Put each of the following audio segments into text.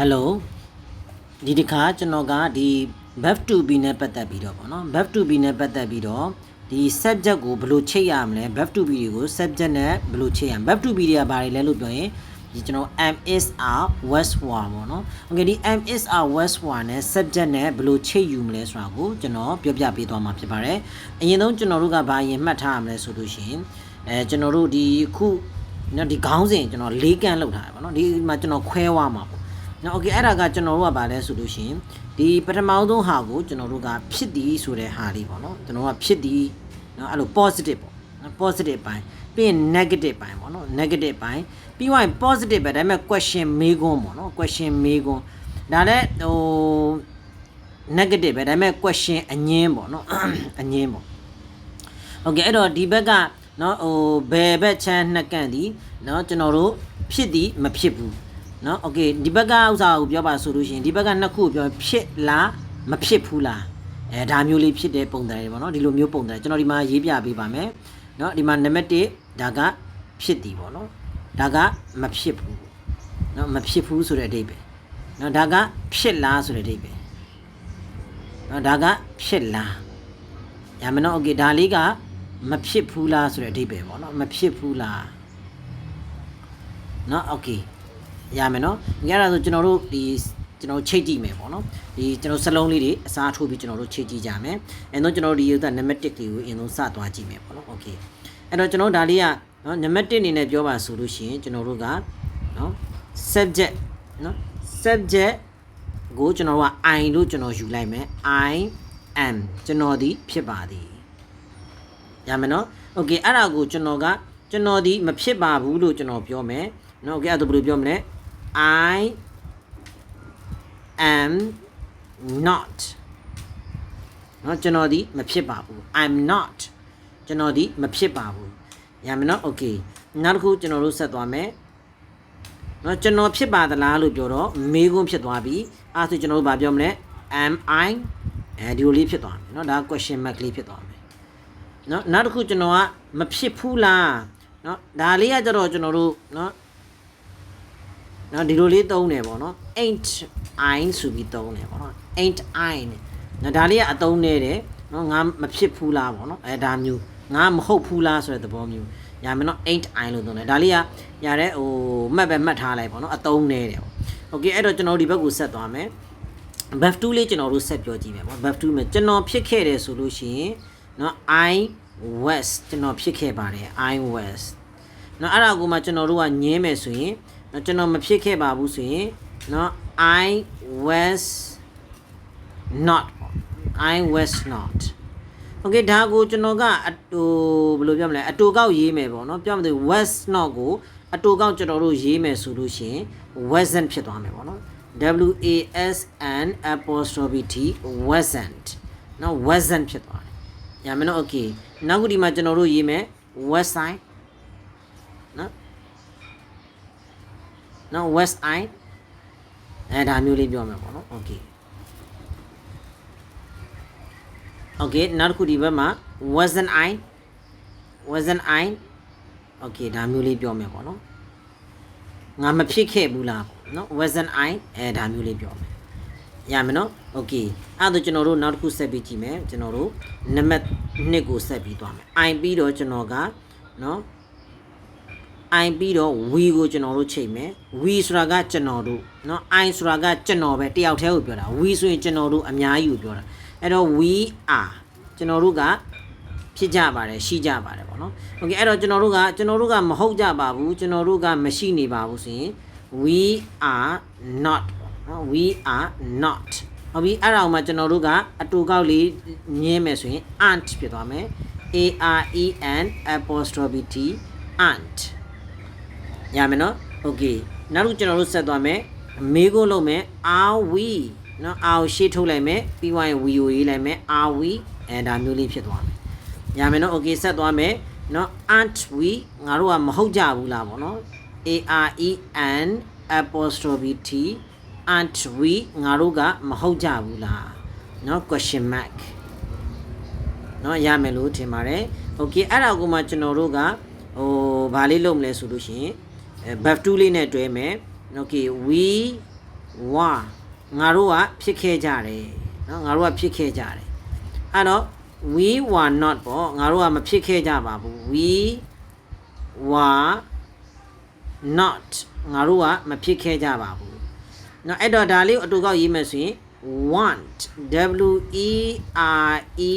hello ဒီတစ်ခါကျွန်တော်ကဒီ buff 2b နဲ့ပတ်သက်ပြီးတော့ပေါ့နော် buff 2b နဲ့ပတ်သက်ပြီးတော့ဒီ subject ကိုဘယ်လိုချိတ်ရမလဲ buff 2b တွေကို subject နဲ့ဘယ်လိုချိတ်ရမလဲ buff 2b တွေကဘာတွေလဲလို့ပြောရင်ဒီကျွန်တော် MSR West War ပေါ့နော်။ Okay ဒီ MSR West War နဲ့ subject နဲ့ဘယ်လိုချိတ်ယူမလဲဆိုတာကိုကျွန်တော်ပြောပြပေးသွားမှာဖြစ်ပါတယ်။အရင်ဆုံးကျွန်တော်တို့ကဘာရင်မှတ်ထားရမလဲဆိုလို့ရှိရင်အဲကျွန်တော်တို့ဒီခုနော်ဒီခေါင်းစဉ်ကျွန်တော်၄ကန့်လောက်ထားတယ်ပေါ့နော်။ဒီမှာကျွန်တော်ခွဲသွားမှာပေါ့။ နော် okay အဲ့ဒါကကျွန်တော်တို့ကဘာလဲဆိုလို့ရှိရင်ဒီပထမဆုံးဟာကိုကျွန်တော်တို့ကဖြစ်သည်ဆိုတဲ့ဟာလေးပေါ့နော်။ကျွန်တော်ကဖြစ်သည်နော်အဲ့လို positive ပေါ့နော် positive ပိုင်းပြီးရင် negative ပိုင်းပေါ့နော် negative ပိုင်းပြီးရင် positive ပဲဒါပေမဲ့ question မေးခွန်းပေါ့နော် question မေးခွန်းဒါလည်းဟို negative ပဲဒါပေမဲ့ question အငင်းပေါ့နော် အငင်းပေါ့ โอเคအဲ့တော့ဒီဘက်ကเนาะဟိုဘယ်ဘက်ချမ်းနှစ်ကန့်ဒီเนาะကျွန်တော်တို့ဖြစ်သည်မဖြစ်ဘူး เนาะโอเคဒီဘက်ကဥစ္စာကိုပြောပါဆိုလို့ရှိရင်ဒီဘက်ကနှစ်ခုကိုပြောဖြစ်လားမဖြစ်ဘူးလားအဲဒါမျိုးလေးဖြစ်တဲ့ပုံစံတွေပေါ့နော်ဒီလိုမျိုးပုံစံကျွန်တော်ဒီမှာရေးပြပေးပါမယ်เนาะဒီမှာနံပါတ်1ဒါကဖြစ်သည်ပေါ့နော်ဒါကမဖြစ်ဘူးเนาะမဖြစ်ဘူးဆိုတဲ့အဓိပ္ပာယ်เนาะဒါကဖြစ်လားဆိုတဲ့အဓိပ္ပာယ်เนาะဒါကဖြစ်လား ရမယ်နော်โอเคဒါလေးကမဖြစ်ဘူးလားဆိုတဲ့အဓိပ္ပာယ်ပေါ့နော်မဖြစ်ဘူးလားနော်โอเค ရမယ်နော်ညရဆိုကျွန်တော်တို့ဒီကျွန်တော်ချိတ်ကြည့်မယ်ပေါ့နော်ဒီကျွန်တော်စလုံးလေးတွေအစားထိုးပြီးကျွန်တော်တို့ချိတ်ကြည့်ကြမယ်အဲတော့ကျွန်တော်တို့ဒီဥစ္စာနံပါတ်1လေးကိုအရင်ဆုံးစသွားကြည့်မယ်ပေါ့နော်โอเคအဲ့တော့ကျွန်တော်ဒါလေးကနော်နံပါတ်1အနေနဲ့ပြောပါဆိုလို့ရှိရင်ကျွန်တော်တို့ကနော် subject နော် subject ကိုကျွန်တော်တို့က I လို့ကျွန်တော်ယူလိုက်မယ် I am ကျွန်တော်ဒီဖြစ်ပါသည်ရမယ်နော်โอเคအဲ့ဒါကိုကျွန်တော်ကကျွန်တော်ဒီမဖြစ်ပါဘူးလို့ကျွန်တော်ပြောမယ်နော်โอเคအဲ့ဒါဘယ်လိုပြောမလဲ I am not နော်ကျွန်တော်ဒီမဖြစ်ပါဘူး I'm not ကျွန်တော်ဒီမဖြစ်ပါဘူးရမယ်နော်โอเคနောက်တစ်ခုကျွန်တော်တို့ဆက်သွားမယ်နော်ကျွန်တော်ဖြစ်ပါသလားလို့ပြောတော့မေးခွန်းဖြစ်သွားပြီအဲ့ဒါဆိုကျွန်တော်တို့ဗာပြောမလဲ am I အဲဒီလိုလေးဖြစ်သွားမယ်เนาะဒါ question mark လေးဖြစ်သွားမယ်เนาะနောက်တစ်ခုကျွန်တော်ကမဖြစ်ဘူးလားเนาะဒါလေးကကြတော့ကျွန်တော်တို့เนาะ เนาะဒီလိုလေးသုံးတယ်ပေါ့เนาะ ain't I ဆိုပြီးသုံးတယ်ပေါ့เนาะ ain't I เนาะဒါလေးကအသုံးနေတယ်เนาะငါမဖြစ်ဘူးလားပေါ့เนาะအဲဒါမျိုးငါမဟုတ်ဘူးလားဆိုတဲ့သဘောမျိုးညာမယ်เนาะ ain't I လို့သုံးတယ်ဒါလေးကညာတဲ့ဟိုမှတ်ပဲမှတ်ထားလိုက်ပေါ့เนาะအသုံးနေတယ်ပေါ့โอเคအဲ့တော့ကျွန်တော်ဒီဘက်ကိုဆက်သွားမယ် buff 2လေးကျွန်တော်တို့ဆက်ပြောကြည့်မယ်ပေါ့ buff 2မှာကျွန်တော်ဖြစ်ခဲ့တယ်ဆိုလို့ရှိရင်เนาะ i west ကျွန်တော်ဖြစ်ခဲ့ပါတယ် i west เนาะအဲ့ဒါကိုမှကျွန်တော်တို့ကညင်းမယ်ဆိုရင် เนาะကျွန်တော်မဖြစ်ခဲ့ပါဘူးဆိုရင်เนาะ i west not ပေါ့ i west not โอเคဒါကိုကျွန်တော်ကအတူဘယ်လိုပြောမလဲအတူကောက်ရေးမယ်ပေါ့เนาะပြောမှဆို west not ကိုအတူကောက်ကျွန်တော်တို့ရေးမယ်ဆိုလို့ရှိရင် wasn't ဖြစ်သွားမယ်ပေါ့เนาะ W A S N apostrophe T wasn't နော် wasn't ဖြစ်သွားတယ်။ညာမနော် okay နောက်ခုဒီမှာကျွန်တော်တို့ရေးမယ် west နော် west side အဲဒါမျိုးလေးပြောမယ်ပေါ့နော် okay okay နောက်တစ်ခုဒီဘက်မှာ wasn't I wasn't I okay ဒါမျိုးလေးပြောမယ်ပေါ့နော်ငါမဖြစ်ခဲ့ဘူးလားပေါ့နော် wasn't I အဲဒါမျိုးလေးပြောမယ်ရမယ်နော် okay အဲ့ဒါကျွန်တော်တို့နောက်တစ်ခုဆက်ပြီးကြည့်မယ်ကျွန်တော်တို့နံပါတ်2ကိုဆက်ပြီးသွားမယ် I ပြီးတော့ကျွန်တော်ကနော် I ပြီးတော့ we ကိုကျွန်တော်တို့ချိန်မယ် we ဆိုတာကကျွန်တော်တို့เนาะ I ဆိုတာကကျွန်တော်ပဲတယောက်တည်းကိုပြောတာ we ဆိုရင်ကျွန်တော်တို့အများကြီးကိုပြောတာအဲ့တော့ we are ကျွန်တော်တို့ကဖြစ်ကြပါတယ်ရှိကြပါတယ်ပေါ့နော်။ Okay အဲ့တော့ကျွန်တော်တို့ကကျွန်တော်တို့ကမဟုတ်ကြပါဘူးကျွန်တော်တို့ကမရှိနေပါဘူးဆိုရင် we are not ပေါ့နော် we are not ဟုတ်ပြီအဲ့ဒါအောင်မှကျွန်တော်တို့ကအတူကောက်လေးညင်းမယ်ဆိုရင် aren't ဖြစ်သွားမယ် a r e n apostrophe t aren't ရမယ်နော် okay နောက်တစ်ခုကျွန်တော်တို့ဆက်သွားမယ်မေးခွန်းလုပ်မယ် are we နော် are ကိုရှေ့ထုတ်လိုက်မယ်ပြီးသွားရင် we ကိုရေးလိုက်မယ် are we အဲဒါမျိုးလေးဖြစ်သွားမယ်ရမယ်နော် okay ဆက်သွားမယ်နော် aren't we ငါတို့ကမဟုတ်ကြဘူးလားပေါ့နော် a r e n apostrophe t aren't we ငါတို့ကမဟုတ်ကြဘူးလားနော် question mark နော်ရမယ်လို့ထင်ပါတယ်။ Okay အဲ့ဒါကိုမှကျွန်တော်တို့ကဟိုဘာလေးလုပ်မလဲဆိုလို့ရှိရင် အဲ buff 2လေးနဲ့တွဲမယ်။ Okay we were ငါတို့ကဖြစ်ခဲ့ကြတယ်နော်ငါတို့ကဖြစ်ခဲ့ကြတယ်အဲ့တော့ we were not ပေါ့ငါတို့ကမဖြစ်ခဲ့ကြပါဘူး we were not ငါတို့ကမဖြစ်ခဲ့ကြပါဘူးเนาะအဲ့တော့ဒါလေးကိုအတူကောက်ရေးမယ်ဆိုရင် want w e r e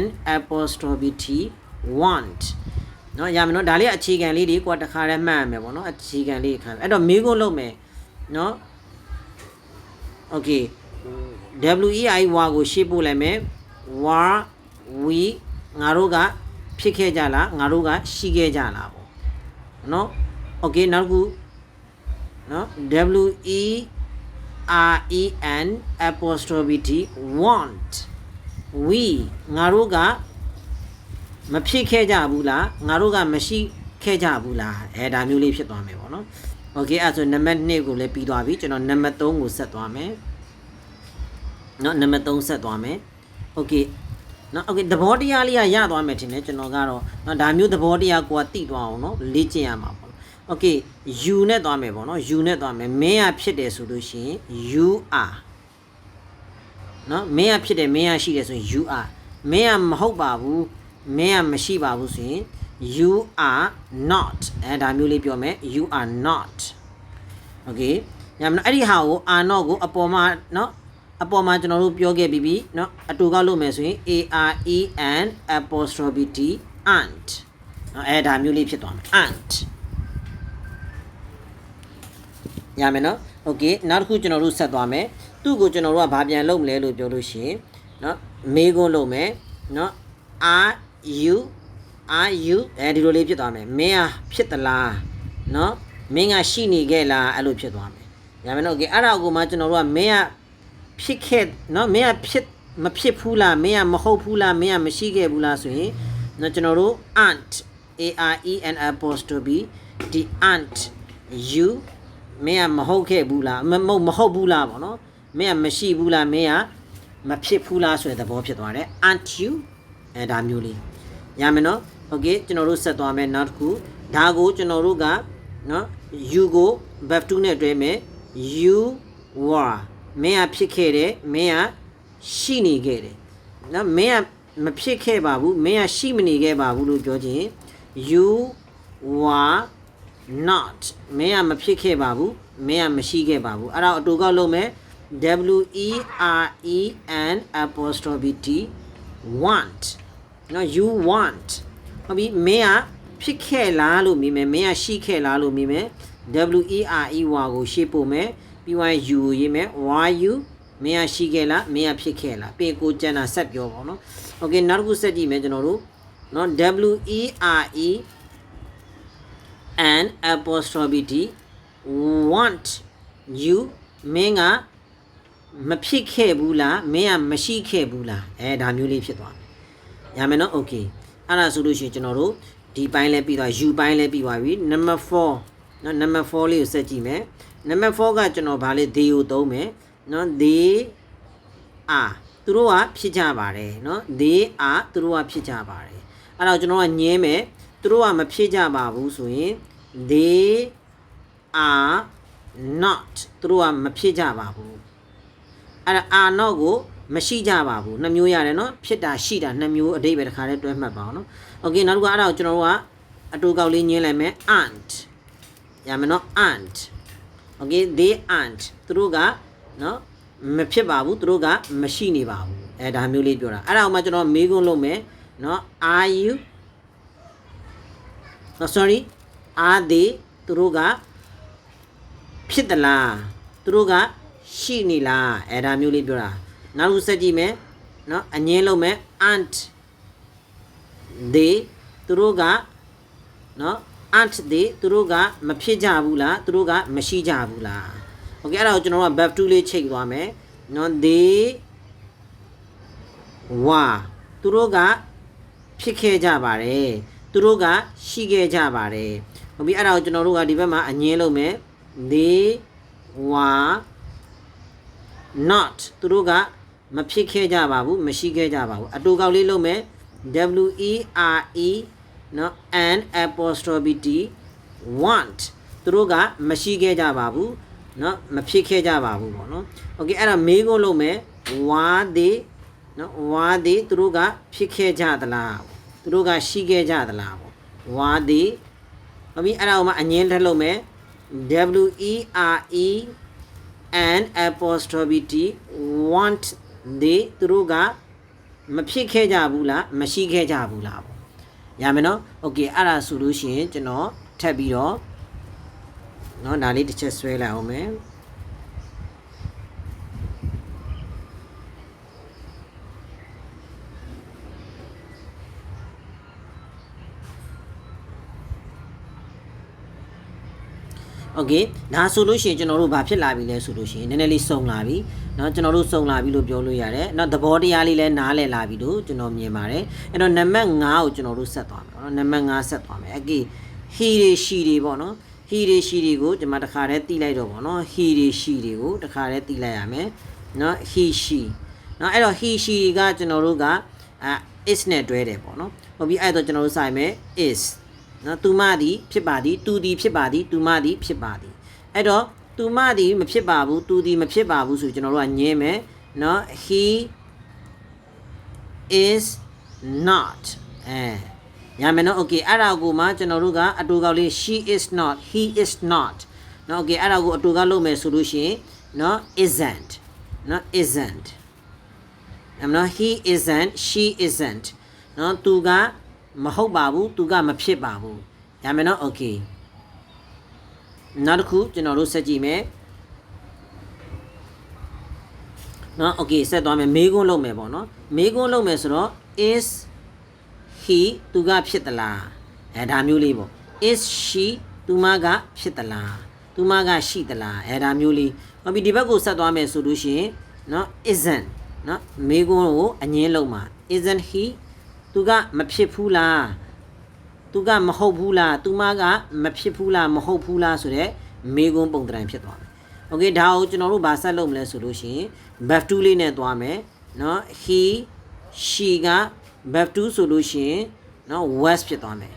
n apostrophe t want เนาะရမယ်เนาะဒါလေးအခြေခံလေးတွေကိုတခါတည်းမှတ်ရမယ်ပေါ့เนาะအခြေခံလေးခံအဲ့တော့မိကုန်းလုပ်မယ်เนาะ okay w e i ဝါကိုရှေ့ပို့လိုက်မယ် were we ငါတို့ကဖြစ်ခဲ့ကြလားငါတို့ကရှိခဲ့ကြလားပေါ့เนาะ okay နောက်တစ်ခုเนาะ w e r e n apostrophe t want we ငါတို့က မဖြစ်ခဲ့ကြဘူးလားငါတို့ကမရှိခဲ့ကြဘူးလားအဲဒါမျိုးလေးဖြစ်သွားမယ်ပေါ့နော်โอเคအဲ့ဆိုနံပါတ်2ကိုလည်းပြီးသွားပြီကျွန်တော်နံပါတ်3ကိုဆက်သွားမယ်เนาะနံပါတ်3ဆက်သွားမယ်โอเคเนาะโอเคသဘောတရားလေးကရသွားမယ်ထင်တယ်ကျွန်တော်ကတော့เนาะဒါမျိုးသဘောတရားကိုကတိသွားအောင်เนาะလေ့ကျင့်ရမှာပေါ့โอเค you နဲ့သွားမယ်ပေါ့เนาะ you နဲ့သွားမယ်မင်းကဖြစ်တယ်ဆိုလို့ရှိရင် you are နော်မင်းကဖြစ်တယ်မင်းကရှိတယ်ဆိုရင် you are မင်းကမဟုတ်ပါဘူး မင်းကမရှိပါဘူးဆိုရင် you are not အဲဒါမျိုးလေးပြောမယ် you are not okay ညမနော်အဲ့ဒီဟာကို are not ကိုအပေါ်မှာနော်အပေါ်မှာကျွန်တော်တို့ပြောခဲ့ပြီးပြီနော်အတူကောက်လို့မယ်ဆိုရင် a r e n apostrophe t ant နော်အဲဒါမျိုးလေးဖြစ်သွားမယ် ant ရမယ်နော်โอเคနောက်တစ်ခုကျွန်တော်တို့ဆက်သွားမယ်သူ့ကိုကျွန်တော်တို့ကဘာပြန်လုပ်မလဲလို့ပြောလို့ရှိရင်နော်မေးခွန်းလုပ်မယ်နော် are you are you အဲဒီလိုလေးဖြစ်သွားမယ်မင်းဟာဖြစ်သလားနော်မင်းကရှိနေခဲ့လားအဲ့လိုဖြစ်သွားမယ်ညာမင်းတို့ကအဲ့ဒါကိုမှကျွန်တော်တို့ကမင်းကဖြစ်ခဲ့နော်မင်းကဖြစ်မဖြစ်ဘူးလားမင်းကမဟုတ်ဘူးလားမင်းကမရှိခဲ့ဘူးလားဆိုရင်နော်ကျွန်တော်တို့ aunt a r e n apostrophe ဒီ aunt you မင်းကမဟုတ်ခဲ့ဘူးလားမဟုတ်မဟုတ်ဘူးလားပေါ့နော်မင်းကမရှိဘူးလားမင်းကမဖြစ်ဘူးလားဆိုတဲ့သဘောဖြစ်သွားတယ် aunt you အဲဒါမျိုးလေးရမယ်နော်โอเคကျွန်တော်တို့ဆက်သွားမယ်နောက်တစ်ခုဒါကိုကျွန်တော်တို့ကနော် you ကို verb 2နဲ့တွဲမယ် you were မင်းကဖြစ်ခဲ့တယ်မင်းကရှိနေခဲ့တယ်နော်မင်းကမဖြစ်ခဲ့ပါဘူးမင်းကရှိမနေခဲ့ပါဘူးလို့ပြောခြင်း you were not မင်းကမဖြစ်ခဲ့ပါဘူးမင်းကမရှိခဲ့ပါဘူးအဲ့တော့အတူကောက်လုပ်မယ် W E R E N apostrophe T want နော် you want ဟုတ်ပြီမင်းကဖြစ်ခဲ့လားလို့မြင်မယ်မင်းကရှိခဲ့လားလို့မြင်မယ် W E R E ဝါကိုရှေ့ပို့မယ်ပြီးသွားရင် you ကိုရေးမယ် why you မင်းကရှိခဲ့လားမင်းကဖြစ်ခဲ့လားပြင်ကိုကျန်တာဆက်ပြောပါတော့โอเคနောက်တစ်ခုဆက်ကြည့်မယ်ကျွန်တော်တို့နော် W E R E and apostrophe d want you မင်းကမဖြစ်ခဲ့ဘူးလားမင်းကမရှိခဲ့ဘူးလားအဲဒါမျိုးလေးဖြစ်သွားမယ် ရမယ်နော် okay အဲ့ဒါဆိုလို့ရှိရင်ကျွန်တော်တို့ဒီပိုင်းလဲပြီးသွား you ပိုင်းလဲပြီးသွားပြီ number 4နော် number 4လေးကိုဆက်ကြည့်မယ် number 4ကကျွန်တော်ဗာလေ they ကိုသုံးမယ်နော် they are သူတို့ကဖြစ်ကြပါတယ်နော် they are သူတို့ကဖြစ်ကြပါတယ်အဲ့တော့ကျွန်တော်ကညင်းမယ်သူတို့ကမဖြစ်ကြပါဘူးဆိုရင် they are not သူတို့ကမဖြစ်ကြပါဘူးအဲ့ဒါ are not ကို မရှိကြပါဘူးနှစ်မျိုးရတယ်နော်ဖြစ်တာရှိတာနှစ်မျိုးအတိတ်ပဲတစ်ခါတည်းတွဲမှတ်ပါအောင်နော်โอเคနောက်တစ်ခုအဲ့ဒါကိုကျွန်တော်တို့ကအတူကောက်လေးညင်းလိုက်မယ် aren't ရမယ်နော် aren't okay they aren't သူတို့ကနော်မဖြစ်ပါဘူးသူတို့ကမရှိနေပါဘူးအဲဒါမျိုးလေးပြောတာအဲ့ဒါကိုမှကျွန်တော်မေးခွန်းလုပ်မယ်နော် are you no sorry are they သူတို့ကဖြစ်သလားသူတို့ကရှိနေလားအဲဒါမျိုးလေးပြောတာ နောက်တစ်ခုဆက်ကြည့်မယ်နော်အငင်းလုံးမယ် ant they သူတို့ကနော် ant they သူတို့ကမဖြစ်ကြဘူးလားသူတို့ကမရှိကြဘူးလား okay အဲ့ဒါကိုကျွန်တော်က verb 2လေးချိန်သွားမယ်နော် they were သူတို့ကဖြစ်ခဲ့ကြပါတယ်သူတို့ကရှိခဲ့ကြပါတယ်ဟုတ်ပြီအဲ့ဒါကိုကျွန်တော်တို့ကဒီဘက်မှာအငင်းလုံးမယ် they were not သူတို့က မဖြစ်ခဲ့ကြပါဘူးမရှိခဲ့ကြပါဘူးအတူကောက်လေးလုပ်မယ် W E R E နော် and apostrophe T want သူတို့ကမရှိခဲ့ကြပါဘူးနော်မဖြစ်ခဲ့ကြပါဘူးပေါ့နော် okay အဲ့ဒါမေးခွန်းလုပ်မယ် were they နော် were they သူတို့ကဖြစ်ခဲ့ကြသလားသူတို့ကရှိခဲ့ကြသလားပေါ့ were they ဟုတ်ပြီအဲ့ဒါကိုမှအငင်းထက်လုပ်မယ် W E R E and apostrophe T want they သူတို့ကမဖြစ်ခဲ့ကြဘူးလားမရှိခဲ့ကြဘူးလားပေါ့ရမယ်နော်โอเคအဲ့ဒါဆိုလို့ရှိရင်ကျွန်တော်ထပ်ပြီးတော့เนาะဒါလေးတစ်ချက်ဆွဲလိုက်အောင်မယ်โอเคဒါဆိုလို့ရှိရင်ကျွန်တော်တို့ဘာဖြစ်လာပြီလဲဆိုလို့ရှိရင်နည်းနည်းလေးစုံလာပြီ နော်ကျွန်တော်တို့စုံလာပြီလို့ပြောလို့ရတယ်နော်သဘောတရားလေးလည်းနားလည်လာပြီလို့ကျွန်တော်မြင်ပါတယ်အဲ့တော့နံပါတ်5ကိုကျွန်တော်တို့ဆက်သွားမယ်နော်နံပါတ်5ဆက်သွားမယ်အကိဟီတွေရှီတွေပေါ့နော်ဟီတွေရှီတွေကိုကျွန်မတခါတည်းတီးလိုက်တော့ပေါ့နော်ဟီတွေရှီတွေကိုတခါတည်းတီးလိုက်ရမယ်နော်ဟီရှီနော်အဲ့တော့ဟီရှီကကျွန်တော်တို့ကအဲ is နဲ့တွဲတယ်ပေါ့နော်ဟုတ်ပြီအဲ့တော့ကျွန်တော်တို့ဆိုင်မယ် is နော်သူမသည်ဖြစ်ပါသည်သူသည်ဖြစ်ပါသည်သူမသည်ဖြစ်ပါသည်အဲ့တော့ သူမသည်မဖြစ်ပါဘူးသူသည်မဖြစ်ပါဘူးဆိုကျွန်တော်တို့ကညင်းမယ်နော် he is not အဲရမယ်နော် okay အဲ့ဒါကိုမှကျွန်တော်တို့ကအတူကောက်လေး she is not he is not နော် okay အဲ့ဒါကိုအတူကောက်လုပ်မယ်ဆိုလို့ရှိရင်နော် isn't နော် isn't အမနော် he isn't she isn't နော်သူကမဟုတ်ပါဘူးသူကမဖြစ်ပါဘူးရမယ်နော် okay နောက်တစ်ခုကျွန်တော်တို့ဆက်ကြည့်မယ်နော် okay ဆက်သွားမယ်မေးခွန်းလုပ်မယ်ပေါ့နော်မေးခွန်းလုပ်မယ်ဆိုတော့ is he သူကဖြစ်သလားအဲဒါမျိုးလေးပေါ့ is she သူမကဖြစ်သလားသူမကရှိသလားအဲဒါမျိုးလေးဟုတ်ပြီဒီဘက်ကိုဆက်သွားမယ်ဆိုလို့ရှိရင်နော် isn't နော်မေးခွန်းကိုအငင်းလုံးမှာ isn't he သူကမဖြစ်ဘူးလား သူကမဟုတ်ဘူးလားသူမကမဖြစ်ဘူးလားမဟုတ်ဘူးလားဆိုတော့မေးခွန်းပုံတံဖြစ်သွားမယ်โอเคဒါကိုကျွန်တော်တို့ဗာဆက်လုပ်မလဲဆိုလို့ရှိရင် verb 2လေးနဲ့သွားမယ်เนาะ he she က verb 2ဆိုလို့ရှိရင်เนาะ was ဖြစ်သွားမယ်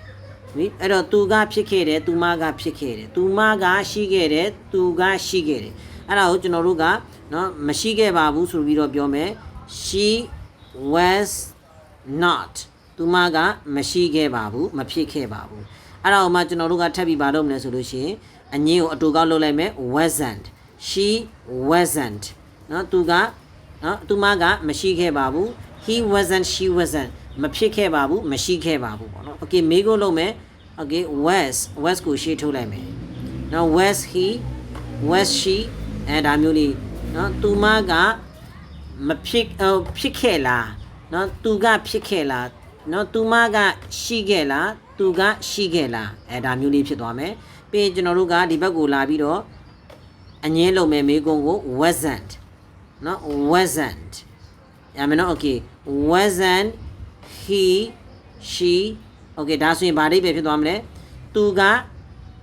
နိအဲ့တော့သူကဖြစ်ခဲ့တယ်သူမကဖြစ်ခဲ့တယ်သူမကရှိခဲ့တယ်သူကရှိခဲ့တယ်အဲ့ဒါကိုကျွန်တော်တို့ကเนาะမရှိခဲ့ပါဘူးဆိုပြီးတော့ပြောမယ် she was not သူမကမရှိခဲ့ပါဘူးမဖြစ်ခဲ့ပါဘူးအဲ့ဒါကိုမှကျွန်တော်တို့ကထပ်ပြီးပါတော့မလဲဆိုလို့ရှိရင်အငင်းကိုအတူကောက်လုပ်လိုက်မယ် wasn't she wasn't နော်သူကနော်သူမကမရှိခဲ့ပါဘူး he wasn't she wasn't မဖြစ်ခဲ့ပါဘူးမရှိခဲ့ပါဘူးပေါ့နော် okay မေးကိုလုပ်မယ် okay was was ကိုရှေ့ထုတ်လိုက်မယ်နော် was he was she အဲဒါမျိုးလေးနော်သူမကမဖြစ်ဖြစ်ခဲ့လားနော်သူကဖြစ်ခဲ့လား နော်သူမကရှိခဲ့လားသူကရှိခဲ့လားအဲဒါမျိုးလေးဖြစ်သွားမယ်ပြီးရင်ကျွန်တော်တို့ကဒီဘက်ကိုလာပြီးတော့အငင်းလုံးမဲ့မိကုံကို wasn't နော် wasn't ရမယ်နော် okay wasn't he she okay ဒါဆိုရင်ဗာဒိပဲဖြစ်သွားမလဲသူက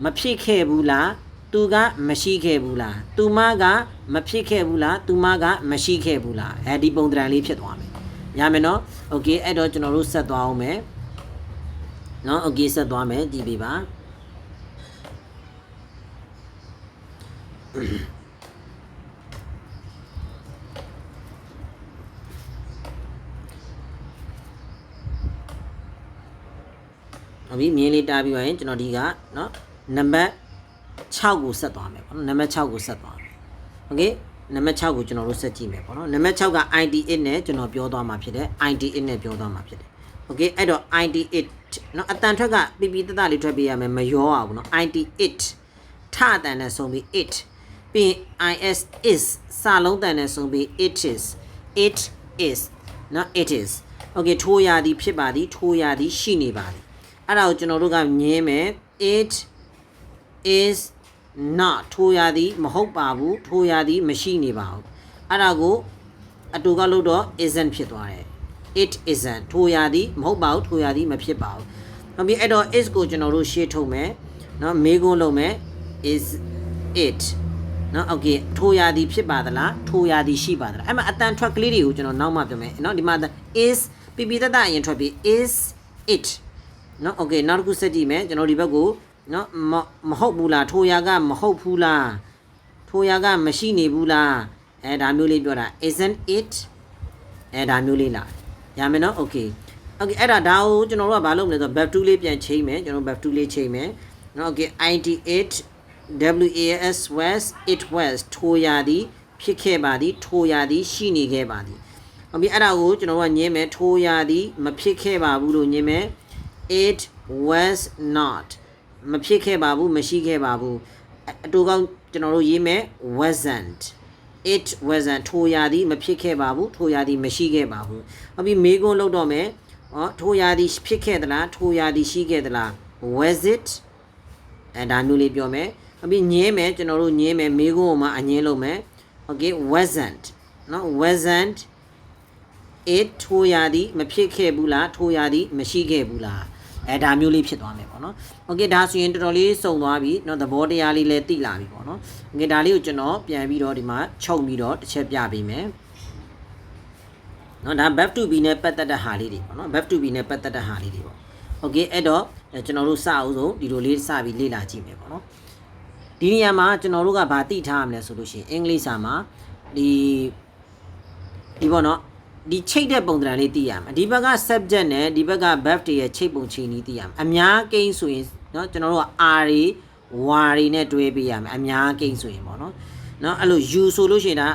မဖြစ်ခဲ့ဘူးလားသူကမရှိခဲ့ဘူးလားသူမကမဖြစ်ခဲ့ဘူးလားသူမကမရှိခဲ့ဘူးလားအဲဒီပုံသဏ္ဍာန်လေးဖြစ်သွားမယ် ရမယ်နော် okay အဲ့တော့ကျွန်တော်တို့ဆက်သွားအောင်မယ်နော် okay ဆက်သွားမယ်ကြည့်ပေးပါဟုတ်ပြီမြင်းလေးတားပြီးပါရင်ကျွန်တော်ဒီကเนาะနံပါတ်6ကိုဆက်သွားမယ်ပေါ့နော်နံပါတ်6ကိုဆက်သွားမယ်โอเค နံပါတ်6ကိုကျွန်တော်တို့ဆက်ကြည့်မယ်ပေါ့နော်နံပါတ်6က ID8 နဲ့ကျွန်တော်ပြောသွားမှာဖြစ်တယ် ID8 နဲ့ပြောသွားမှာဖြစ်တယ်โอเคအဲ့တော့ ID8 เนาะအတန်ထွက်ကပြပြတတလေးထွက်ပေးရမယ်မရောအောင်เนาะ ID8 ထအတန်နဲ့ဆုံးပြီး it ပြီးရင် is is စာလုံးတန်နဲ့ဆုံးပြီး it is it is เนาะ it is okay ထိုးရသည်ဖြစ်ပါသည်ထိုးရသည်ရှိနေပါသည်အဲ့ဒါကိုကျွန်တော်တို့ကမြင်မယ် it is not ထိုးရသည်မဟုတ်ပါဘူးထိုးရသည်မရှိနေပါဘူးအဲ့ဒါကိုအတူကလို့တော့ isn't ဖြစ်သွားတယ် it isn't ထိုးရသည်မဟုတ်ပါဘူးထိုးရသည်မဖြစ်ပါဘူးဟုတ်ပြီအဲ့တော့ is ကိုကျွန်တော်တို့ရှေ့ထုတ်မယ်เนาะမေးခွန်းလုပ်မယ် is it เนาะ okay ထိုးရသည်ဖြစ်ပါသလားထိုးရသည်ရှိပါသလားအဲ့မှာအတန်ထွက်ကလေးတွေကိုကျွန်တော်နောက်မှပြောမယ်เนาะဒီမှာ is ပြပြတတအရင်ထွက်ပြီး is it เนาะ okay နောက်တစ်ခုဆက်ကြည့်မယ်ကျွန်တော်ဒီဘက်ကို နော်မမဟုတ်ဘူးလားထိုရာကမဟုတ်ဘူးလားထိုရာကမရှိနေဘူးလားအဲဒါမျိုးလေးပြောတာ isn't it အဲဒါမျိုးလေးလားရမယ်နော် okay okay အဲ့ဒါဒါကိုကျွန်တော်တို့ကဘာလုပ်မလဲဆိုတော့ verb 2လေးပြန်ချိန်မယ်ကျွန်တော် verb 2လေးချိန်မယ်နော် okay it was was it was ထိုရာသည်ဖြစ်ခဲ့ပါသည်ထိုရာသည်ရှိနေခဲ့ပါသည်ဟုတ်ပြီအဲ့ဒါကိုကျွန်တော်တို့ကညင်းမယ်ထိုရာသည်မဖြစ်ခဲ့ပါဘူးလို့ညင်းမယ် it was not မဖြစ်ခဲ့ပါဘူးမရှိခဲ့ပါဘူးအအတူကောင်းကျွန်တော်တို့ရေးမယ် wasn't it wasn't ထိုရာသည်မဖြစ်ခဲ့ပါဘူးထိုရာသည်မရှိခဲ့ပါဘူးဟုတ်ပြီမေးခွန်းလောက်တော့မယ်ဟောထိုရာသည်ဖြစ်ခဲ့သလားထိုရာသည်ရှိခဲ့သလား was it အဲဒါမျိုးလေးပြောမယ်ဟုတ်ပြီညင်းမယ်ကျွန်တော်တို့ညင်းမယ်မေးခွန်းကိုမှအငင်းလုပ်မယ် okay wasn't နော် wasn't it ထိုရာသည်မဖြစ်ခဲ့ဘူးလားထိုရာသည်မရှိခဲ့ဘူးလား အဲဒါမျိုးလေးဖြစ်သွားမယ်ပေါ့နော်။ Okay ဒါဆိုရင်တော်တော်လေးစုံသွားပြီเนาะသဘောတရားလေးလည်းသိလာပြီပေါ့နော်။ Okay ဒါလေးကိုကျွန်တော်ပြန်ပြီးတော့ဒီမှာချုပ်ပြီးတော့တစ်ချက်ပြပေးမယ်။เนาะဒါ verb to be နဲ့ပတ်သက်တဲ့ဟာလေးတွေပေါ့နော် verb to be နဲ့ပတ်သက်တဲ့ဟာလေးတွေပေါ့။ Okay အဲ့တော့ကျွန်တော်တို့စအောင်ဆုံးဒီလိုလေးစပြီးလေ့လာကြည့်မယ်ပေါ့နော်။ဒီနေရာမှာကျွန်တော်တို့ကဗာသိထားရမလဲဆိုလို့ရှိရင်အင်္ဂလိပ်စာမှာဒီဒီပေါ့နော် ဒီချိတ်တဲ့ပုံသဏ္ဍာန်လေးသိရမှာဒီဘက်က subject နဲ့ဒီဘက်က verb တွေရဲ့ချိတ်ပုံချိန်လေးသိရမှာအများကိန်းဆိုရင်เนาะကျွန်တော်တို့က r တွေ y တွေနဲ့တွဲပေးရမယ်အများကိန်းဆိုရင်ပေါ့နော်เนาะအဲ့လို you ဆိုလို့ရှိရင်ဒါ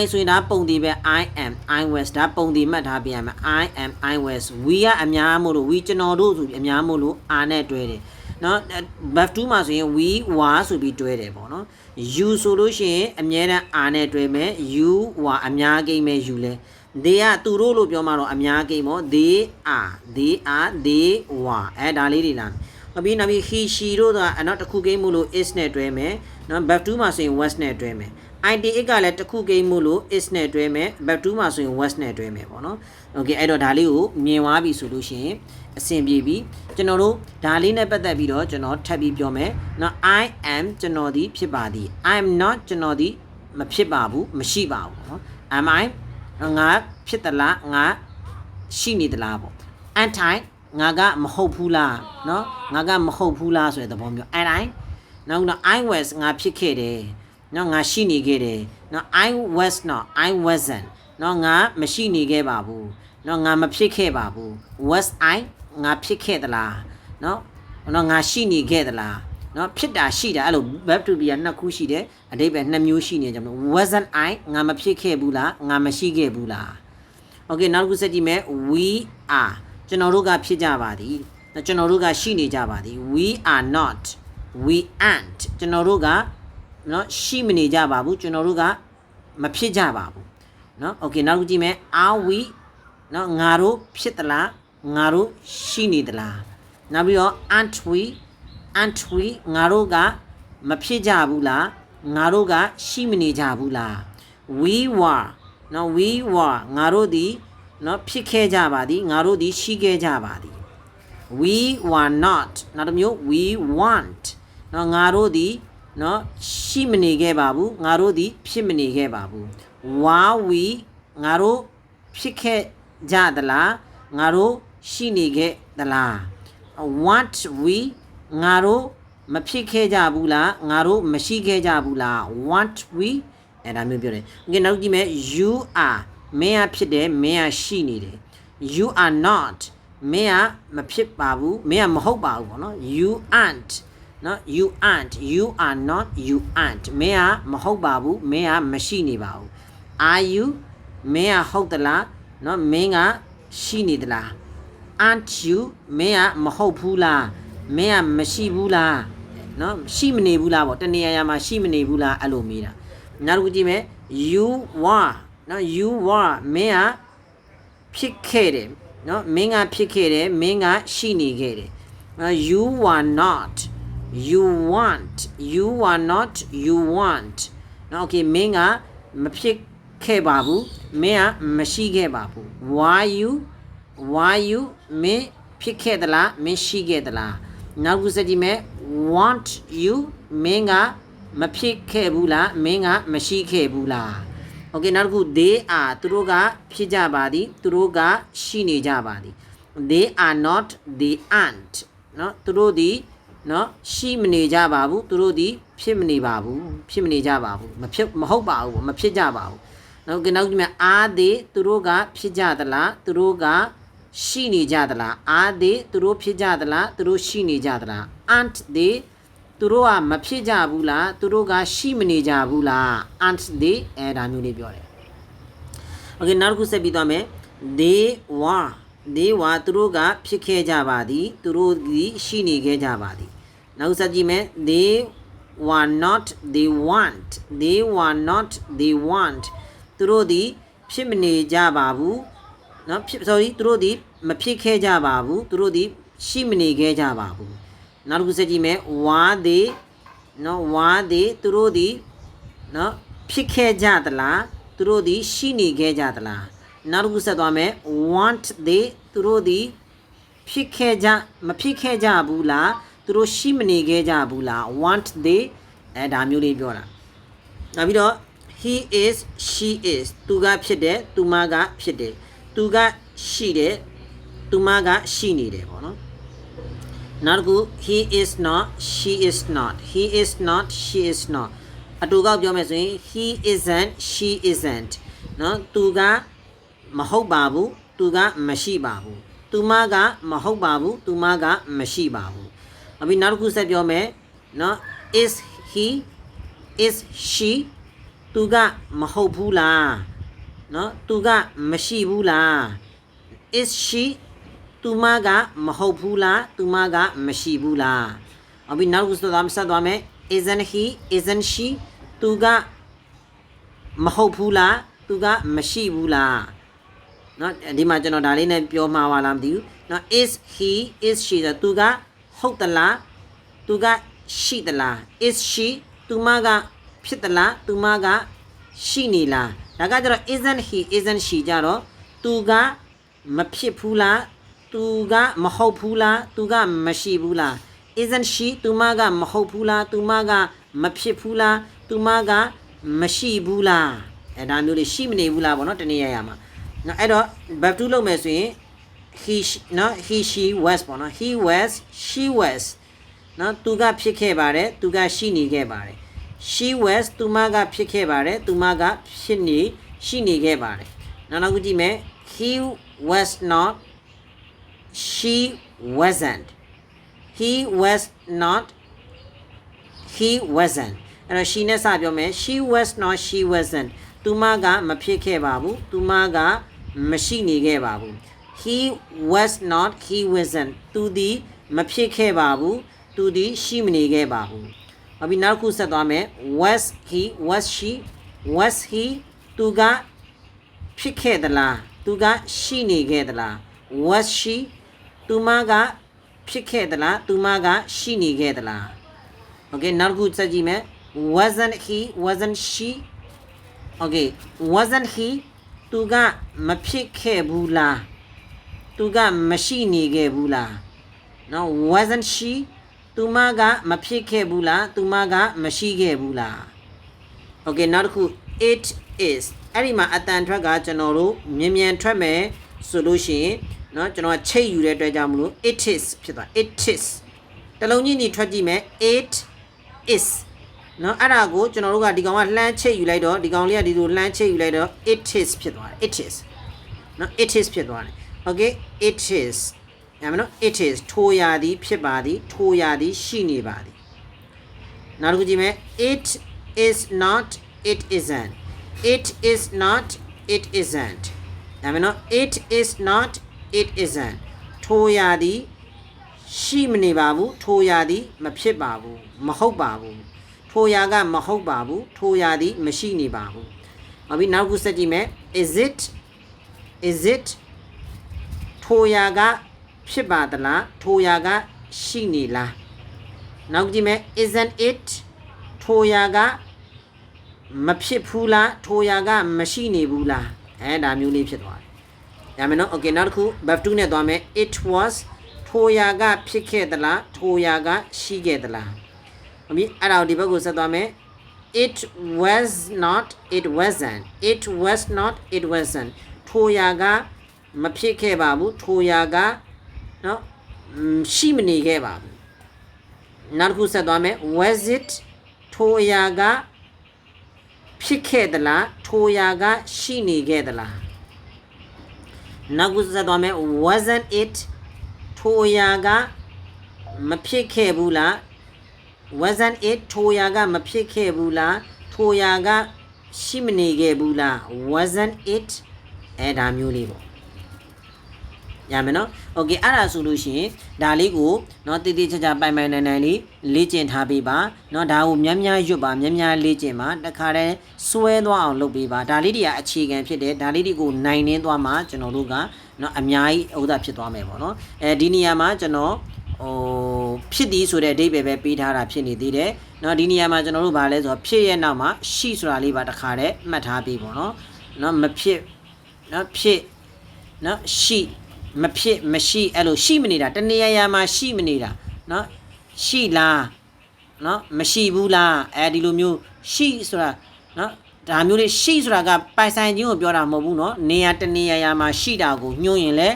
I ဆိုရင်ဒါပုံတည်ပဲ I am I was ဒါပုံတည်မှတ်ထားပေးရမယ် I am I was we ကအများမို့လို့ we ကျွန်တော်တို့ဆိုပြီးအများမို့လို့ r နဲ့တွဲတယ်เนาะ verb 2မှာဆိုရင် we were ဆိုပြီးတွဲတယ်ပေါ့နော် you ဆိုလို့ရှိရင်အမြဲတမ်း r နဲ့တွဲမယ် you were အများကိန်းပဲ you လဲ they ကသူတို့လို့ပြောမှတော့အများကိန်းပေါ့ they are they are they were အဲဒါလေးတွေလားနောက်ပြီးနောက်ပြီး he she တို့ကအနောက်တစ်ခုကိန်းမှုလို့ is နဲ့တွဲမယ်နော် verb 2မှာဆိုရင် was နဲ့တွဲမယ် it ကလည်းတစ်ခုကိန်းမှုလို့ is နဲ့တွဲမယ် verb 2မှာဆိုရင် was နဲ့တွဲမယ်ပေါ့နော် okay အဲ့တော့ဒါလေးကိုမြင်သွားပြီဆိုလို့ရှိရင်အဆင်ပြေပြီကျွန်တော်တို့ဒါလေးနဲ့ပတ်သက်ပြီးတော့ကျွန်တော်ထပ်ပြီးပြောမယ်နော် I am ကျွန်တော်ဒီဖြစ်ပါသည် I am not ကျွန်တော်ဒီမဖြစ်ပါဘူးမရှိပါဘူးနော် am I ငါဖြစ်သလားငါရှိနေသလားပေါ့ anti ငါကမဟုတ်ဘူးလားเนาะငါကမဟုတ်ဘူးလားဆိုတဲ့သဘောမျိုး anti နောက်တော့ I was ငါဖြစ်ခဲ့တယ်เนาะငါရှိနေခဲ့တယ်เนาะ I was not I wasn't เนาะငါမရှိနေခဲ့ပါဘူးเนาะငါမဖြစ်ခဲ့ပါဘူး was I ငါဖြစ်ခဲ့သလားเนาะเนาะငါရှိနေခဲ့သလား နော်ဖြစ်တာရှိတာအဲ့လို verb to be ကနှစ်ခုရှိတယ်အဓိပ္ပာယ်နှစ်မျိုးရှိနေကြမလို့ wasn't i ငါမဖြစ်ခဲ့ဘူးလားငါမရှိခဲ့ဘူးလား okay နောက်တစ်ခုဆက်ကြည့်မယ် we are ကျွန်တော်တို့ကဖြစ်ကြပါသည်ကျွန်တော်တို့ကရှိနေကြပါသည် we are not we aren't ကျွန်တော်တို့ကနော်ရှိမနေကြပါဘူးကျွန်တော်တို့ကမဖြစ်ကြပါဘူးနော် okay နောက်တစ်ခုကြည့်မယ် are we နော်ငါတို့ဖြစ်သလားငါတို့ရှိနေသလားနောက်ပြီးတော့ aren't we aren't we ငါတို့ကမဖြစ်ကြဘူးလားငါတို့ကရှိမနေကြဘူးလား we were နော် we were ငါတို့သည်နော်ဖြစ်ခဲ့ကြပါသည်ငါတို့သည်ရှိခဲ့ကြပါသည် we were not နောက်တစ်မျိုး we want နော်ငါတို့သည်နော်ရှိမနေခဲ့ပါဘူးငါတို့သည်ဖြစ်မနေခဲ့ပါဘူး were we ငါတို့ဖြစ်ခဲ့ကြသလားငါတို့ရှိနေခဲ့သလား want we ငါတို့မဖြစ်ခဲ့ကြဘူးလားငါတို့မရှိခဲ့ကြဘူးလား want we အဲ့ဒါမျိုးပြောတယ်။ငါနောက်ကြည့်မယ် you are မင်းကဖြစ်တယ်မင်းကရှိနေတယ် you are not မင်းကမဖြစ်ပါဘူးမင်းကမဟုတ်ပါဘူးပေါ့နော် you aren't နော် you aren't you are not you aren't မင်းကမဟုတ်ပါဘူးမင်းကမရှိနေပါဘူး are you မင်းကဟုတ်သလားနော်မင်းကရှိနေသလား aren't you မင်းကမဟုတ်ဘူးလား မင်းကမရှိဘူးလားနော်ရှိမနေဘူးလားပေါ့တနေရာရာမှာရှိမနေဘူးလားအဲ့လိုမေးတာနောက်တစ်ခုကြည့်မယ် you were နော် you were မင်းကဖြစ်ခဲ့တယ်နော်မင်းကဖြစ်ခဲ့တယ်မင်းကရှိနေခဲ့တယ်နော် you were not you want you were not you want နော် okay မင်းကမဖြစ်ခဲ့ပါဘူးမင်းကမရှိခဲ့ပါဘူး why you why you မင်းဖြစ်ခဲ့သလားမင်းရှိခဲ့သလား နောက်ခုစကြည့်မယ် want you မင်းကမဖြစ်ခဲ့ဘူးလားမင်းကမရှိခဲ့ဘူးလား Okay နောက်တစ်ခု they are သူတို့ကဖြစ်ကြပါသည်သူတို့ကရှိနေကြပါသည် they are not they aren't เนาะသူတို့ဒီเนาะရှိမနေကြပါဘူးသူတို့ဒီ ဖြစ်မနေပါဘူးဖြစ်မနေကြပါဘူးမဖြစ်မဟုတ်ပါဘူးမဖြစ်ကြပါဘူးနောက်ကနောက်ကြည့်မယ်အာသည်သူတို့ကဖြစ်ကြသလားသူတို့က ရှိနေကြသလားအာသည်သူတို့ဖြစ်ကြသလားသူတို့ရှိနေကြသလား aren't they သူတို့ကမဖြစ်ကြဘူးလားသူတို့ကရှိမနေကြဘူးလား aren't they အဲဒါမျိုးလေးပြောတယ် Okay နောက်တစ်ခုဆက်ပြီးသွားမယ် they were they were သူတို့ကဖြစ်ခဲ့ကြပါသည်သူတို့ဒီရှိနေခဲ့ကြပါသည်နောက်ဆက်ကြည့်မယ် they were not they want they were not they want သူတို့ဒီဖြစ်မနေကြပါဘူး နော်ဖြစ်ဆိုပြီးသူတို့ဒီမဖြစ်ခဲ့ကြပါဘူးသူတို့ဒီရှိမနေခဲ့ကြပါဘူးနောက်တစ်ခုဆက်ကြည့်မယ်ဝါသည်နော်ဝါသည်သူတို့ဒီနော်ဖြစ်ခဲ့ကြသလားသူတို့ဒီရှိနေခဲ့ကြသလားနောက်တစ်ခုဆက်သွားမယ် want they သူတို့ဒီဖြစ်ခဲ့ကြမဖြစ်ခဲ့ကြဘူးလားသူတို့ရှိမနေခဲ့ကြဘူးလား want they အဲဒါမျိုးလေးပြောတာနောက်ပြီးတော့ he is she is သူကဖြစ်တယ်သူမကဖြစ်တယ် သူကရှိတယ်သူမကရှိနေတယ်ပေါ့နော်နောက်တစ်ခု he is not she is not he is not she is not အတူကောက်ပြောမယ်ဆိုရင် he isn't she isn't နော်သူကမဟုတ်ပါဘူးသူကမရှိပါဘူးသူမကမဟုတ်ပါဘူးသူမကမရှိပါဘူးအပြီးနောက်တစ်ခုဆက်ပြောမယ်နော် is he is she သူကမဟုတ်ဘူးလား နော်သူကမရှိဘူးလား is she သူမကမဟုတ်ဘူးလားသူမကမရှိဘူးလားအဘိနောက်ကိုသွားမဆက်သွားမယ် isn't he isn't she သူကမဟုတ်ဘူးလားသူကမရှိဘူးလားနော်ဒီမှာကျွန်တော်ဒါလေးနဲ့ပြောမှာပါလားမသိဘူးနော် is he is she ဆိုသူကဟုတ်သလားသူကရှိသလား is she သူမကဖြစ်သလားသူမကရှိနေလား ဒါကကျတော့ isn't he isn't she ကြတော့သူကမဖြစ်ဘူးလားသူကမဟုတ်ဘူးလားသူကမရှိဘူးလား isn't she သူမကမဟုတ်ဘူးလားသူမကမဖြစ်ဘူးလားသူမကမရှိဘူးလားအဲဒါမျိုးလေးရှိမနေဘူးလားဗောနော်တနည်းရရမှာနော်အဲ့တော့ verb to လုပ်မယ်ဆိုရင် he she- နော် he she was ပေါ့နော် he was she was နော်သူကဖြစ်ခဲ့ပါတယ်သူကရှိနေခဲ့ပါတယ် she was သူမကဖြစ်ခဲ့ပါတယ်သူမကဖြစ်နေရှိနေခဲ့ပါတယ်နောက်နောက်ခုကြည့်မယ် he was not she wasn't he was not he wasn't အဲ့တော့ she နဲ့စပြောမယ် she was not she wasn't သူမကမဖြစ်ခဲ့ပါဘူးသူမကမရှိနေခဲ့ပါဘူး he was not he wasn't သူဒီမဖြစ်ခဲ့ပါဘူးသူဒီရှိမနေခဲ့ပါဘူး အပြီးနောက်တစ်ခုဆက်သွားမယ် was he was she was he သူကဖြစ်ခဲ့သလားသူကရှိနေခဲ့သလား was she သူမကဖြစ်ခဲ့ သလားသူမကရှိနေခဲ့သလား Okay နောက်တစ်ခုစက်ကြည့်မယ် wasn't he wasn't she Okay wasn't he သူကမဖြစ်ခဲ့ဘူးလားသူကမရှိနေခဲ့ဘူးလားနော် wasn't she သူမကမဖြစ်ခဲ့ဘူးလားသူမကမရှိခဲ့ဘူးလား Okay နောက်တစ်ခု it is အဲ့ဒီမှာအတန်ထွက်ကကျွန်တော်တို့မြင်မြန်ထွက်မယ်ဆိုလို့ရှိရင်เนาะကျွန်တော်ကချိတ်ယူတဲ့အတွက်ကြောင့်မလို့ it is ဖြစ်သွား it is တလုံးချင်းညီထွက်ကြည့်မယ် it is เนาะအဲ့ဒါကိုကျွန်တော်တို့ကဒီကောင်ကလှမ်းချိတ်ယူလိုက်တော့ဒီကောင်လေးကဒီလိုလှမ်းချိတ်ယူလိုက်တော့ it is ဖြစ်သွားတယ် it is เนาะ it is ဖြစ်သွားတယ် okay it is ညမနော် it is ထိုးရသည်ဖြစ်ပါသည်ထိုးရသည်ရှိနေပါသည်နောက်တစ်ခုကြည့်မယ် it is not it isn't it is not it isn't ညမနော် it is not it isn't ထိုးရသည်ရှိမနေပါဘူးထိုးရသည်မဖြစ်ပါဘူးမဟုတ်ပါဘူးထိုးရကမဟုတ်ပါဘူးထိုးရသည်မရှိနေပါဘူးနောက်ပြီးနောက်တစ်ခုဆက်ကြည့်မယ် is it is it ထိုရာက ဖြစ်ပါသလားထိုရာကရှိနေလားနောက်ကြည့်မယ် isn't it ထိုရာကမဖြစ်ဘူးလားထိုရာကမရှိနေဘူးလားအဲဒါမျိုးလေးဖြစ်သွားတယ်။ရမယ်နော် okay နောက်တစ်ခု verb 2နဲ့သွားမယ် it was ထိုရာကဖြစ်ခဲ့သလားထိုရာကရှိခဲ့သလားအမီအဲ့ဒါကိုဒီဘက်ကိုဆက်သွားမယ် it was not it wasn't it was not it wasn't ထိုရာကမဖြစ်ခဲ့ပါဘူးထိုရာက နော်ရှိမနေခဲ့ပါဘူးနောက်တစ်ခုဆက်သွားမယ် was it ထိုအရာကဖြစ်ခဲ့သလားထိုအရာကရှိနေခဲ့သလားနောက်ခုဆက်သွားမယ် wasn't it ထိုအရာကမဖြစ်ခဲ့ဘူးလား wasn't it ထိုအရာကမဖြစ်ခဲ့ဘူးလားထိုအရာကရှိမနေခဲ့ဘူးလား wasn't it အဲဒါမျိုးလေးပေါ့ ရမယ်နော်။ Okay အဲ့ဒါဆိုလို့ရှိရင်ဒါလေးကိုเนาะတည်တည်ချာချာပိုင်ပိုင်နိုင်နိုင်လေးလေ့ကျင့်ထားပေးပါเนาะဒါကိုများများရွတ်ပါများများလေ့ကျင့်ပါတခါတည်းစွဲသွားအောင်လုပ်ပေးပါဒါလေးတွေကအခြေခံဖြစ်တယ်ဒါလေးတွေကိုနိုင်နှင်းသွားမှကျွန်တော်တို့ကเนาะအများကြီးဥဒ္ဒါဖြစ်သွားမယ်ပေါ့เนาะအဲဒီနေရာမှာကျွန်တော်ဟိုဖြစ်သည်ဆိုတဲ့အဓိပ္ပာယ်ပဲပေးထားတာဖြစ်နေသေးတယ်เนาะဒီနေရာမှာကျွန်တော်တို့ဗာလဲဆိုတော့ဖြစ်ရဲ့နောက်မှာရှိဆိုတာလေးပါတခါတည်းမှတ်ထားပေးပေါ့เนาะเนาะမဖြစ်เนาะဖြစ်เนาะရှိ မဖြစ်မရှိအဲ့လိုရှိမနေတာတနေရာရာမှာရှိမနေတာเนาะရှိလားเนาะမရှိဘူးလားအဲဒီလိုမျိုးရှိဆိုတာเนาะဒါမျိုးလေးရှိဆိုတာကပိုင်ဆိုင်ခြင်းကိုပြောတာမဟုတ်ဘူးเนาะနေရာတနေရာရာမှာရှိတာကိုညွှန်းရင်လည်း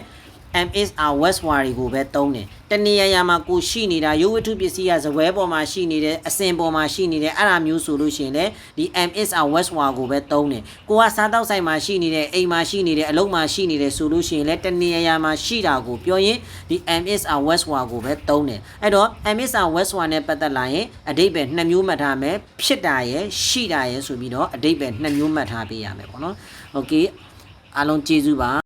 MSR Westward ကိုပဲသုံးတယ်တနေရာရာမှာကိုရှိနေတာရုပ်ဝတ္ထုပစ္စည်းကဇပွဲပေါ်မှာရှိနေတယ်အစင်ပေါ်မှာရှိနေတယ်အဲ့ဒါမျိုးဆိုလို့ရှိရင်လည်းဒီ MSR Westward ကိုပဲသုံးတယ်ကိုကစားတောက်ဆိုင်မှာရှိနေတယ်အိမ်မှာရှိနေတယ်အလုပ်မှာရှိနေတယ်ဆိုလို့ရှိရင်လည်းတနေရာရာမှာရှိတာကိုပြောရင်ဒီ MSR Westward ကိုပဲသုံးတယ်အဲ့တော့ MSR Westward နဲ့ပတ်သက်လာရင်အဓိပ္ပာယ်နှစ်မျိုးမှတ်ထားမယ်ဖြစ်တာရယ်ရှိတာရယ်ဆိုပြီးတော့အဓိပ္ပာယ်နှစ်မျိုးမှတ်ထားပေးရမယ်ပေါ့နော် Okay အားလုံးကျေးဇူးပါ